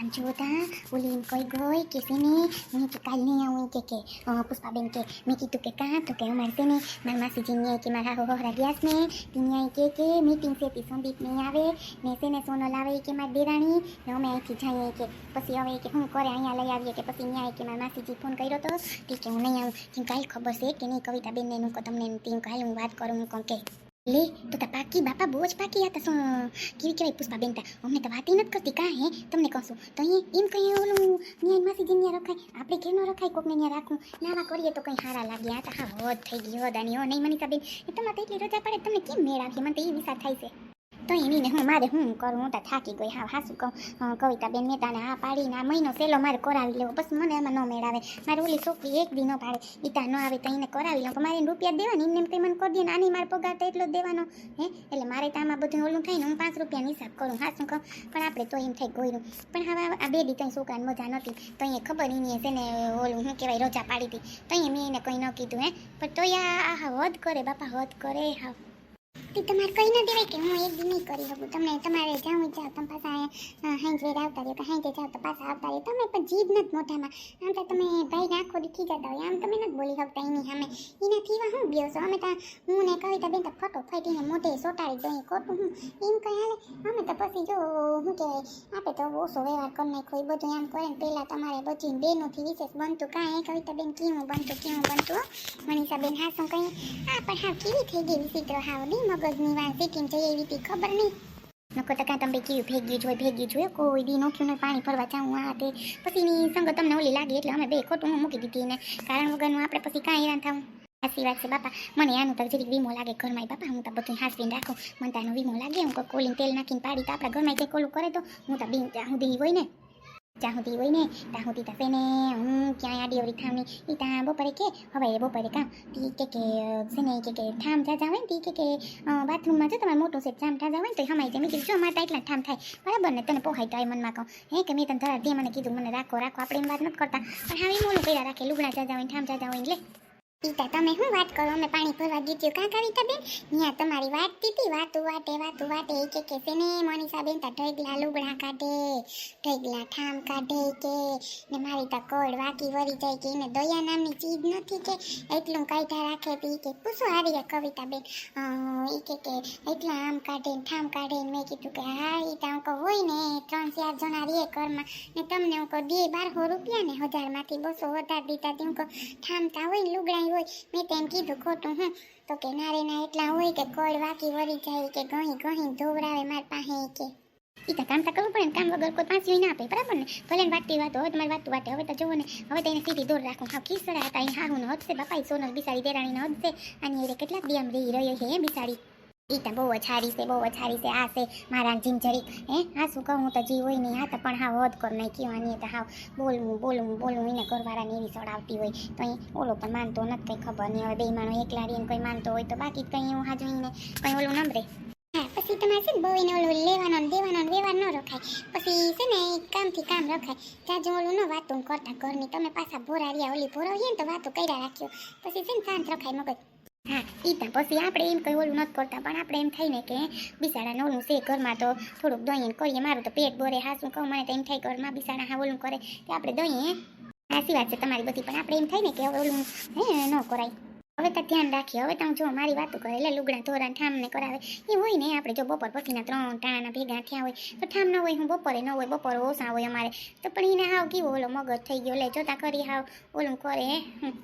આમ જોતા ઓલી કોઈ ગઈ કે છે ને મેં કે કાલ નહીં આવું કે કે પુષ્પાબેન કે, મેં કીધું કે કાં? તો કે અમારે છે ને મારા માસીજી ને કે મારા હાહુ હોહરા ગયા છે ત્યાં કે કે મીટિંગ છે તે, સંદીપ નહીં આવે. ને છે ને લાવે આવે કે મારી દેરાણી? ને અમે અહીંથી જઈએ કે, પછી હવે કે હું કરે અહીંયા લઈ આવીએ કે પછી ત્યાં કે મારા માસીજી ફોન કર્યો તો કે હું નહીં આવું. કેમ કાલ ખબર છે કે નહીં કવિતાબેનને એનું તમને તી કાલ હું વાત કરું, હું કહું કે. લે તો તા પાકી બાપા બહુ જ પાકી હતા શું કેવી કહેવાય પુષ્પાબેન તા અમને તો વાત નથી કરતી કાં હે તમને કહું છું તો અહીંયા એમ કહીએ ઓલું ન્યાય માસીજી ન્યા રખાય આપણે ઘેર ન રખાય કોકને ન્યા રાખવું નાવા કરીએ તો કંઈ સારા લાગે આ હા હોદ થઈ ગયો દાની હો નહીં મનીષાબેન એ તમારે એટલી રજા પડે તમને કેમ મેળ આવી મને તો એ વિચાર થાય છે તો એની ને હું મારે હું કરું? હું તો થાકી ગઈ હા હાસું કહું. અ, કવિતાબેન મેતાને આ હા પાડીને આ મહિનો સેલો મારે કરાવી લેવો. બસ મને એમાં ન મેળાવે. મારે ઓલી છોકરી એક દી ન પાડે. ઈતા ન આવે તો એને કરાવી લઉં પણ મારે રૂપિયા દેવાની એમને મને કરી દે ને આની મારે પગાર તો એટલો જ દેવાનો. હે? એટલે મારે તો આમાં બધું ઓલું થાય ને હું પાંચ રૂપિયાનો હિસાબ કરું હા શું કહું. પણ આપણે તો એમ થઈ ગયું પણ હવે આ બે દી કંઈ છોકરાને મજા નહોતી. તો અહીંયા ખબર એની છે ને ઓલું શું કહેવાય રજા પાડી હતી. તો અહીંયા મેં એને કંઈ ન કીધું હે? પણ તો આ હા હદ કરે બાપા હદ કરે હા તે તમારે કહી ન દેવાય કે હું એક દી નહીં કરી શકું. તમને તમારે જાઉં જાઓ તમે પાછા હાઈજ આવતા રહ્યો કે હાઈજે જાઓ તો પાછા આવતા રહ્યો તમે પણ જીદ નથી મોઢામાં. આમ તો તમે ભાઈ આખો દીખી જતા હોય, આમ તમે નથી બોલી શકતા એની સામે. એના થીવા હું બ્યો છો? અમે તો હું ને કવિતા બેન તો ફટો ફાટીને મોઢે સોટાડી દઈએ ખોટું હું. એમ કઈ હાલે? અમે તો પછી જો, શું કહેવાય આપણે તો ઓછો વ્યવહાર કરી નાખ્યો, એ બધું આમ કરે ને પહેલાં તમારે બધી બેનોથી વિશેષ બનતું કાંઈ કવિતા બેન? કેવું બનતું કેવું બનતું મનીષા બેન હા શું કહી હા પણ હા કેવી થઈ ગઈ વિચિત્ર, હાવ નહીં મગજની વાત કેમ જઈ એવી તી ખબર નહીં. નકો તો કાં તમે કીધું, ભેગી જોઈ ભેગી જોયું કોઈ દી નોખ્યું નહીં પાણી ભરવા જાઉં આ તે. પછી ની સંગત તમને ઓલી લાગી, એટલે અમે બે ખોટું હું મૂકી દીધી એને. કારણ વગરનું આપણે પછી કાંઈ હેરાન થવું. સાચી વાત છે, બાપા, મને આનું તો જરીક વીમો લાગે ઘરમાં, બાપા, હું તો બધું હાસવીને રાખું. મને તાનો વીમો લાગે, હું કોલિંગ તેલ નાખીને પાડી, તો આપણા ઘરમાં કંઈક ઓલું કરે તો હું તો બી ત્યાં સુધી હોય ને. જ્યાં સુધી હોય ને ત્યાં સુધી થશે ને હું ક્યાંય આડી અવડી થામની એ ત્યાં બપોરે કે, હવે બપોરે કામ. તી કે કે છે ને કે કે ઠામ જાજા જાવે તી કે કે બાથરૂમમાં જો તમારે મોટું છે જામ થા જાવે તો હમાઈ જાય. મેં કીધું, જો મારે તો એટલા ઠામ થાય. બરાબર ને, તને પોહાય તો એ મનમાં કહું. હે કે મેં તને ધરા દે મને કીધું, મને રાખો રાખો, આપણે એમ વાત નથી કરતા. પણ હવે મોલું કર્યા રાખે, લુગડા જા જાવે ઠામ જાજા હોય એટલે ઈતા, તમે શું વાત કરો? અમે પાણી ભરવા ગીત્યું. કાં કવિતા બેન ત્યાં તમારી વાત હતી વાતું વાટે વાતું વાટે. એ કે કે છે ને મનીષા બેન તા ઢગલા લુગડા કાઢે. ઢગલા ઠામ કાઢે કે, ને મારી તા કોડ વાકી વરી જાય કે, એને દયા નામની ચીજ નથી કે, એટલું કાઢા રાખે તી કે, પૂછો હારી ગયા કવિતા બેન એ કે કે, એટલા આમ કાઢે ને ઠામ કાઢે ને મેં કીધું કે, હા એ તા અંકો હોય ને, ત્રણ ચાર જણા રે ઘરમાં. ને તમને અંકો દે બારસો રૂપિયા ને હજારમાંથી બસો વધારે દીધા તે. અંકો ઠામતા હોય લુગડા હોય, મેં તેમ કીધું, ખોટું, હું. તો કે નારેના એટલા હોય કે કોળ વાકી વળી જાય કે ગહી ગહી ધોવરાવે માર પાસે કે. ઈ તો કામ તો કરવું પડે કામ વગર કોઈ પાંચ ના આપે, બરાબર ને? ભલે વાટતી વાતો હવે તમારી વાતું વાટે. હવે તો જોવો ને, હવે તો એને સીધી દોર રાખું. હા ખીસડા હતા એ હારું ન હદશે બાપા સોનલ બિસાડી દેરાણીને હદશે અને એ કેટલાક દિયામ રહી રહ્યો છે એ બિસાડી ઈ તો બહુ જ છે, બહુ સારી છે, આ છે મારા જીમ જરીક હે? હા શું કહું હું તો જી હોય નહીં હા તો પણ હા વધ કર નહીં કયો આની તો હા બોલવું બોલવું બોલવું એને ઘરવાળાને એવી સડાવતી હોય. તો અહીં ઓલો પણ માનતો નથી, કંઈ ખબર નહીં. હવે બે માણો એકલા રહીને કોઈ માનતો હોય તો બાકી કંઈ હું હા જોઈને કંઈ ઓલું નંબરે હા, પછી તમારે છે ને બહુ એને ઓલું લેવાનો દેવાનો વ્યવહાર ન રખાય. પછી છે ને કામથી કામ રખાય. જાજુ ઓલું ન વાતું કરતા ઘરની, તમે પાછા ભોરા ઓલી ભોરાવીએ ને તો વાતો કર્યા રાખ્યો પછી છે ને શાંત રખાય મગજ. હા તો પછી આપણે એમ કંઈ ઓલું નથી કરતા, પણ આપણે એમ થાય ને કે બિસાડા નોલું છે, ઘરમાં તો થોડુંક દહીં કરીએ, મારું તો પેટ બોરે હા શું કહું, મને તો એમ થાય ઘરમાં બિસાડા હા ઓલું કરે કે આપણે દહીં સાચી વાત છે તમારી બધી, પણ આપણે એમ થાય ને કે ઓલું, હે, ન કરાય. હવે તો ધ્યાન રાખીએ, હવે તો જો મારી વાતો કરે એટલે લુગડા ધોરણ ઠામને કરાવે, એ હોય ને આપણે જો બપોર પછીના ત્રણ ટાણાના ભેગા થયા હોય, તો ઠામ ન હોય, હું બપોરે ન હોય, બપોરે ઓછા હોય અમારે, તો પણ એને હાવ કેવો ઓલો મગજ થઈ ગયો એટલે જોતા કરી હાવ, ઓલું કરે હમ.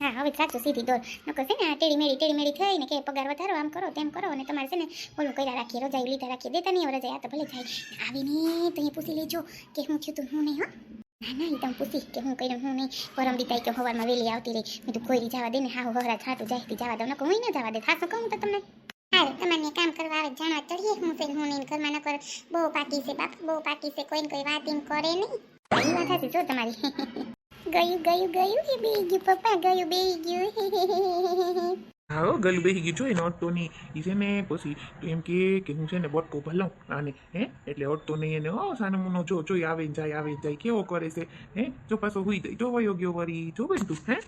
હા, હવે સાચું, સીધી દોર નકર છે ને આ ટેડી મેળી ટેડી મેળી થઈ ને કે પગાર વધારો, આમ કરો, તેમ કરો, અને તમારે છે ને ઓલું કર્યા રાખીએ, રજાઈ લીધા રાખીએ, દેતા નહીં રજાઈ, આ તો ભલે જાય. આવીને તો અહીંયા પૂછી લેજો કે હું થયું તું, હું નહીં, હા? ના ના એકદમ પૂછી કે હું કર્યું, હું નહીં. પરમ દીતા કે હવારમાં વહેલી આવતી રહી. મેં તું કોઈ જવા દે ને હા હરા જાય જાહેતી જવા દઉં. નકર હું ન જવા દે. થાશો કહું તો તમને. સારું તમારે કામ કરવા આવે, જાણવા ચડીએ. હું છે હું નહીં, ઘરમાં નકર બહુ પાકી છે, બાપ, બહુ પાકી છે. કોઈને કોઈ વાત એમ કરે નહીં. એ વાત હતી, જો તમારી. ગયું ગયું ગયું એ બે ગયું પપ્પા ગયું બે ગયું. હા હો, બેહી ગયું. જોઈ ને નહીં એ છે ને પછી તો એમ કે કે હું છે ને બટકો ભલાઉં આને હે? એટલે અડતો નહીં એને ઓ સાનો મુનો જો જોઈ આવે ને જાય આવે જાય. કેવો કરે છે? હે? જો પાછો હુઈ જાય. જો વયો ગયો વરી જો તું હે?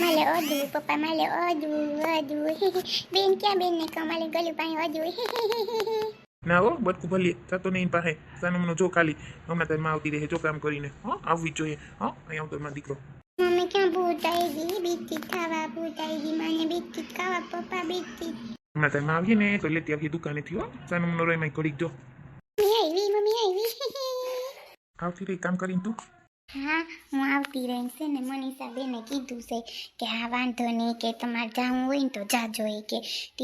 માલે ઓદુ પપ્પા માલે ઓદુ ઓદુ બેન ક્યાં બેન ને કમાલે ગલું પાણી ઓદુ ના હો બટકું ભલીએ જતો નહીં પાસે સાનું જો ખાલી. હમણાં તારી માં આવતી રહે જો કામ કરીને. હા આવવી જ જોઈએ. હા અહીંયા આવતો મારો દીકરો. મમ્મી ક્યાં ભૂત આવી ગઈ બિસ્કિટ ખાવા ભૂત આવી ગઈ મને બિસ્કિટ ખાવા પપ્પા બિસ્કિટ હમણાં તારી માં આવીએ ને તો લેતી આવીએ દુકાનેથી હો. સાનું મનો રોય ઘડીક જો. મમ્મી આવી મમ્મી આવી. આવતી રહી કામ કરીને તું. હા, હું આવતી રહીશ છે ને મનીષા બેને કીધું છે કે હા, વાંધો નહીં કે તમારે જવું હોય ને તો જાજો એ કે.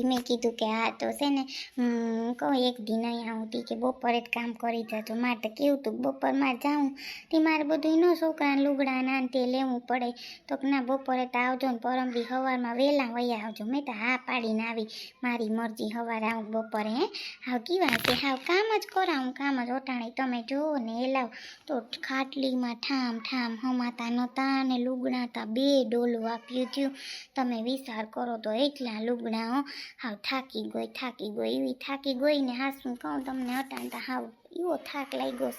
મેં કીધું કે હા, તો છે ને, હું કહું એક દી નહીં તી કે બપોરે જ કામ કરી જજો. મારે તો કેવું તું, બપોર મારે જાઉં તે મારે બધું ન છોકરા લુગડા ના તે લેવું પડે. તો ના, બપોરે તો આવજો ને, પરમ બી સવારમાં વહેલા વહી આવજો. મેં તો હા પાડીને આવી, મારી મરજી સવારે આવું બપોરે, હે. હાવ કેવા કે, હાવ કામ જ કરાવું, કામ જ. ઓટાણે તમે જુઓ ને, એ લાવ. તો ખાટલીમાં ઠામ ઠામ હમાતા નહોતા અને લુગડા બે ડોલું આપ્યું થયું. તમે વિચાર કરો તો એટલા લુગડા હાવ થાકી ગઈ થાકી ગઈ, એવી થાકી ગઈ ને હાસું કહું તમને હટાણતા હાવ. એવો થાક લાગી ગયો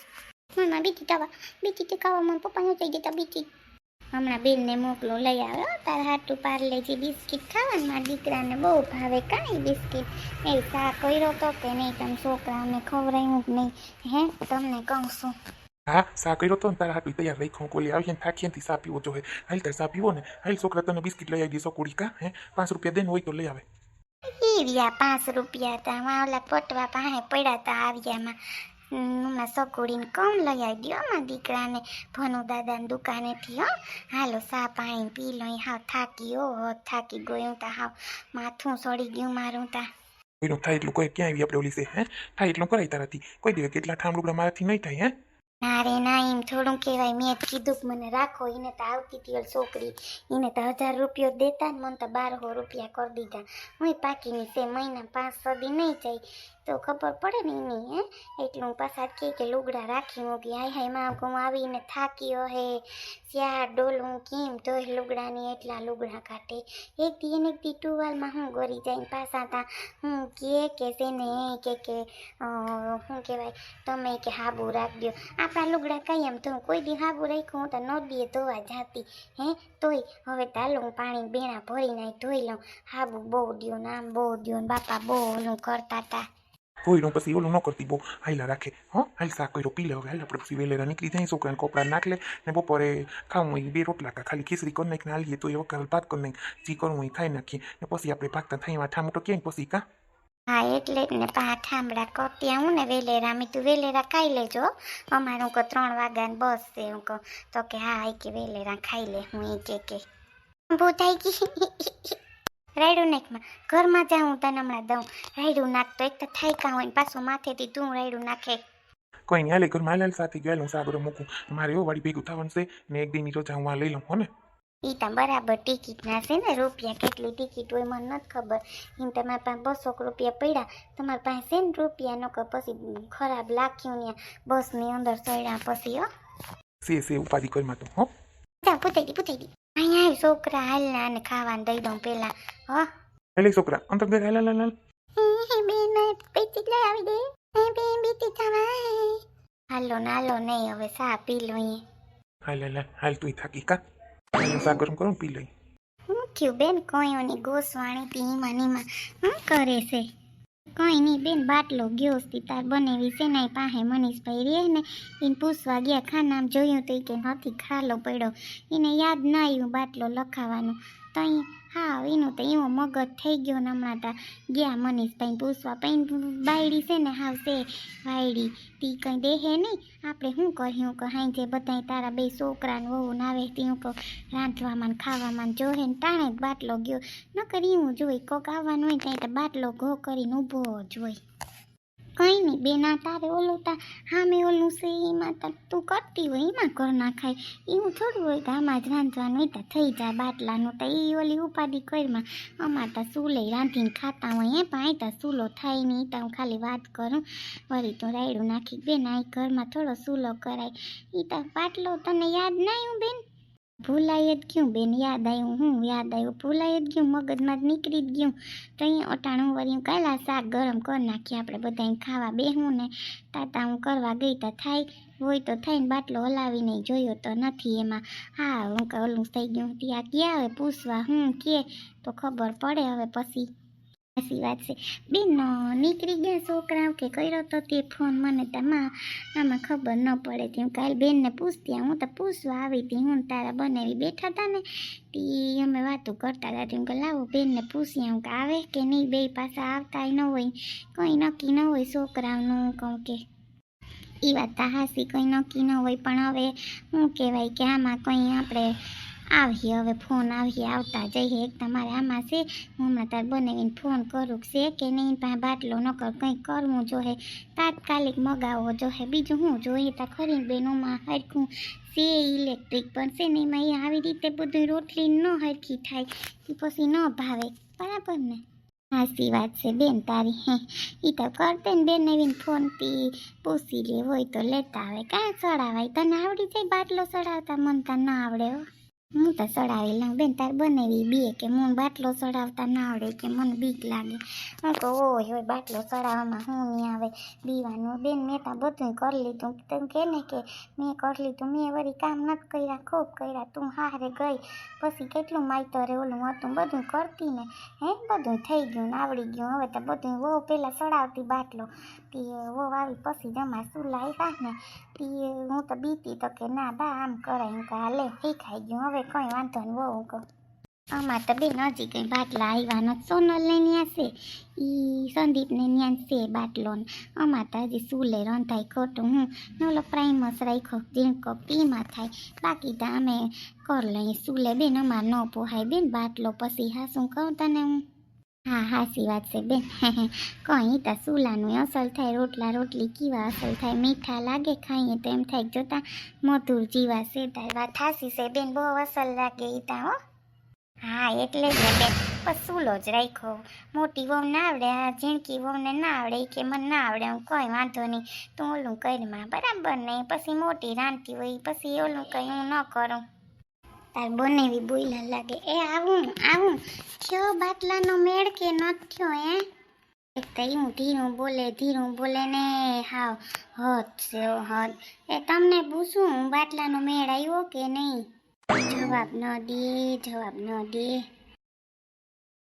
મમ્મા બીજી તવા બીજી ખાવા મને પપ્પા નથી જતા બીજી હમણાં બેનને મોકલું, લઈ આવ્યો તાર હાટું પાર્લેજી બિસ્કિટ ખાવાનું મારા દીકરાને બહુ ભાવે કાંઈ બિસ્કિટ. એ સા કર્યો તો કે નહીં, તમે છોકરાને ખવડાવ્યું કે નહીં, હે, તમને કહું છું. હા સા કર્યો તો ને તારા હાટું તૈયાર રાખ્યો કોલી આવીએ ને થાકીએ ને સા પીવો જોઈએ હાલ તારે સા પીવો ને હાલ છોકરા તને બિસ્કિટ લઈ આવી દેશો કુડી કા હે પાંચ રૂપિયા દે ને હોય તો લઈ આવે ઈવ્યા પાંચ રૂપિયા હતા માં ઓલા પટવા પાસે પડ્યા હતા આવ્યામાં હમણાં સકુડીને કમ લઈ આવી દો મારા દીકરાને ભનુ દાદાની દુકાનેથી હો હાલો સા પાણી પી લો હાવ થાકી ઓ થાકી ગયું તા હાવ માથું સડી ગયું મારું તા કોઈનું થાય એટલું કોઈ ક્યાં આવી આપણે ઓલી છે હે થાય એટલું કરાય તારાથી કોઈ દિવસ કેટલા ઠામ લુગડા મારાથી નહીં થાય હે ના રે ના એમ થોડું કહેવાય. મેં કીધું કે મને રાખો એને તો આવતી હતી છોકરી. એને તો હજાર રૂપિયો દેતા ને મને તો બારસો રૂપિયા કરી દીધા. હું પાકીની છે મહિના પાંચ સદી નહીં જાય. તો ખબર પડે ને એની, હે? એટલું પાછા કહે કે લુગડા રાખી મૂકી હાય હાય, માં હું આવીને થાક્યો હે ચાર ડોલું કેમ તોય લુગડાની એટલા લુગડા કાઢે. એક દી ને એક દી ટુવાલમાં હું ગરી જાય પાછા તા. હું કે કે તેને કે કે શું કહેવાય, તમે કે હાબુ રાખજો. આપણા લુગડા કાયમ તો કોઈ દી હાબુ રાખ્યું હું તો નદીએ ધોવા જાતી, હે? તોય હવે તાલું હું પાણી બેણા ભરી નાખી ધોઈ લઉં. હાબુ બહુ દ્યો ને આમ બહુ દ્યો ને બાપા બહુ ઓલું કરતા હતા કોઈનું પછી ઓલું ન કરતી બહુ હાઈલા રાખે હો હાલસા કર્યો પી લે હવે હાલ આપણે પછી વેલેરા નીકળી જાય છોકરાને કપડા નાખ લે ને બપોરે ખાવું હોય બે રોટલા કા ખાલી ખીચડી કરી નાખીને હાલીએ તો એ વખત ભાત કરી નાખી જી કરવું હોય ખાઈ નાખીએ ને પછી આપણે ભાગતા થઈ ઠામું તો ક્યાંય પછી કા હા એટલે જ ને પા ઠામડા કરતી હું ને વેલેરા મેં તું વેલેરા ખાઈ લેજો અમારે કહું ત્રણ વાગ્યાની બસ છે હું કહું તો કે હા આ કે વેલેરા ખાઈ લે હું એ કે કે ભૂતાઈ ગઈ રાયડું નાખમાં ઘરમાં જાઉં હું તને હમણાં દઉં. રાયડું નાખતો એક તો થાયકા હોય ને પાછું માથેથી તું રાયડું નાખે. કોઈ નહીં હાલે ઘરમાં હાલ સાથે ગયો હું સાગરો મૂકું. મારે એવું વાળી ભેગું થવાનું છે. ને એક દિન રોજા હું આ લઈ લઉં હો ને. ઈ તો બરાબર ટિકિટ ના છે ને રૂપિયા કેટલી ટિકિટ હોય મને નથી ખબર. એમ તમારા પાસે બસો રૂપિયા પડ્યા. તમારા પાસે છે ને રૂપિયા નો પછી ખરાબ લાગ્યું ને બસની અંદર ચડ્યા પછી હો. સે સે ઉપાધિ કરીમાં તો હો. જા પૂછાઈ દી પૂછાઈ દી. અહીંયા છોકરા હાલ ના ને ખાવાનું દઈ દઉં પેલા હો હાલે છોકરા અંતર ઘર હાલ હાલ બેન પૈસી લઈ આવી દે એ બેન બીતી જવાય હાલો ના હાલો નહીં હવે સા પી લો હાલ હાલ હાલ તું થાકી કા સા ગરમ કરો પી લઈ હું થયું બેન કોયોની ગોસવાણી તીમાં માનીમાં શું કરે છે કોઈ નહીં બેન, બાટલો ગયો તાર બનેવી ને પાસે મનીષભાઈ રે ને એને પૂછવા ગયા, ખાનામ જોયું તો? કે, નથી, ખાલો પડ્યો. એને યાદ ના આવ્યું બાટલો લખાવાનું. તો અહીં હા, એનું તો એવો મગજ થઈ ગયો ને હમણાં તા. ગયા મનીષભાઈ પૂછવા પછી બાયડી છે ને હાવ છે વાયડી. તી કંઈ દેહે નહીં. આપણે શું કર્યું કે હાઈ જે બધાય તારા બે છોકરાને વહુ નાવે તી હું રાંધવામાં ખાવામાં જોહે ને જ બાટલો ગયો. ન કરી એવું જોઈ કોક આવવાનું હોય ત્યાં તો બાટલો ઘો કરીને ઊભો જ હોય. કંઈ નહીં બેના તારે ઓલું તા, હામે ઓલું છે, એમાં તું કરતી હોય, એમાં કર નાખાય. એવું થોડું હોય કે આમાં જ રાંધવાનું તો થઈ જાય બાટલાનું તો, એ ઓલી ઉપાધિ કરીમાં. અમાર તો ચૂલે રાંધીને ખાતા હોય, હે, પણ અહીં તો ચૂલો થાય નહીં તો હું ખાલી વાત કરું. વળી તો રાયડું નાખી, બેન આ ઘરમાં થોડો ચૂલો કરાય. એ તો બાટલો તને યાદ ના આવ્યું બેન? ભૂલાય જ ગયું, બેન યાદ આવ્યું, હું યાદ આવ્યું. ભૂલાઈ જ ગયું, મગજમાં જ નીકળી જ ગયું. તો અહીંયા અટાણું વર્યું કાલા શાક ગરમ કરી નાખીએ આપણે બધાને ખાવા બેહું ને. તાતા હું કરવા ગઈ તો થાય, હોય તો થાય ને, બાટલો હલાવીને જોયો તો નથી એમાં. હા, હું ઓલું થઈ ગયું. ત્યાં ક્યાં હવે પૂછવા, હું કે? તો ખબર પડે હવે પછી. હાસી વાત છે. બેન નીકળી ગયા છોકરા કે કર્યો તો તે ફોન મને તમા આમાં ખબર ન પડે તેમ કાલ બેનને પૂછતી, હું તો પૂછવા આવી હતી, હું તારા બનાવી બેઠા હતા ને, તે અમે વાતો કરતા હતા, તેમ કે લાવો બેનને પૂછી હું કે આવે કે નહીં, બે પાછા આવતા ન હોય, કંઈ નક્કી ન હોય છોકરાનું કહું કે. એ વાત તો હાસી કંઈ નક્કી ન હોય, પણ હવે શું કહેવાય કે આમાં કંઈ આપણે આવીએ હવે ફોન આવી આવતા જઈએ એક તમારે આમાં છે. હું હમણાં તાર બનાવીને ફોન કરું છે કે નહીં પાસે બાટલો ન કર કંઈક કરવું જોહે. તાત્કાલિક મગાવવો જોહે. બીજું હું જોઈએ તા ખરી બહેનોમાં હરખું છે ઇલેક્ટ્રિક, પણ છે ને એમાં એ આવી રીતે બધું રોટલી ન હરખી થાય એ પછી ન ભાવે. બરાબર ને? હાસી વાત છે બેન તારી, હે. એ તો કરતે ને બેન, નવીન ફોનથી પૂછી લે, હોય તો લેતા આવે. કાં ચડાવાય? તને આવડી જાય બાટલો ચડાવતા? મન તને ના આવડે હો. હું તો સડાવી લઉં બેન તાર બનાવી બે કે મને બાટલો ચડાવતા ના આવડે કે મને બીક લાગે. હું તો ઓય હોય બાટલો ચડાવવામાં હું નહીં આવે. બીવાનું બેન મેં તો બધું કરી લીધું. તું કે ને કે મેં કરી લીધું. મેં વળી કામ નથી કર્યા, ખૂબ કર્યા. તું હારે ગઈ. પછી કેટલું માયતરે ઓલું હતું. બધું કરતી ને, હે? બધું થઈ ગયું ને આવડી ગયું. હવે તો બધું બહુ પહેલાં ચડાવતી બાટલો. તી વહુ આવી પછી જમા શું આવ્યા ને? તી હું તો બીતી તો કે ના બા, આમ કરાય હું કે, હાલે શીખાઈ ગયું, હવે કંઈ વાંધો નહીં, વહુ કહું. આમાં તો બેન હજી કંઈ બાટલા આવ્યા નથી સોનલને ત્યાં છે. ઈ સંદીપને ત્યાં છે બાટલો ને. આમાં તો હજી સુલે રંધાય ખોટું, હું ને ઓલો પ્રાઇમસ રાખ્યો, ઝીણકો પીમાં થાય. બાકી તો અમે કરી લઈએ સુલે, બેન અમાર ન પોહાય, બેન બાટલો પછી હા શું કહું તને હું. હા, હાસી વાત છે બેન. કંઈ તો સુલાનું અસલ થાય, રોટલા રોટલી કેવા અસલ થાય? મીઠા લાગે ખાઈએ તો એમ થાય જોતા મધુર જીવા છે તારી વાત થાસી છે બેન, બહુ અસલ લાગે એ તા હો. હા, એટલે જ બેન. સુલો જ રાખ્યો. મોટી વહુ ના આવડે, આ ઝીણકી વહુને ના આવડે કે મને ના આવડે, હું કોઈ વાંધો નહીં. તું ઓલું કરમાં બરાબર ને? પછી મોટી રાંધતી હોય, પછી ઓલું કંઈ હું ન કરું. તાર બનેવી બોઈલા લાગે. એ આવું આવું. થયો બાટલાનો મેળ કે ન થયો, હે? એક ધીરું બોલે ધીરું બોલે ને હાવ હત છે હત એ તમને પૂછું બાટલાનો મેળ આવ્યો કે નહીં? જવાબ ન દે, જવાબ ન દે.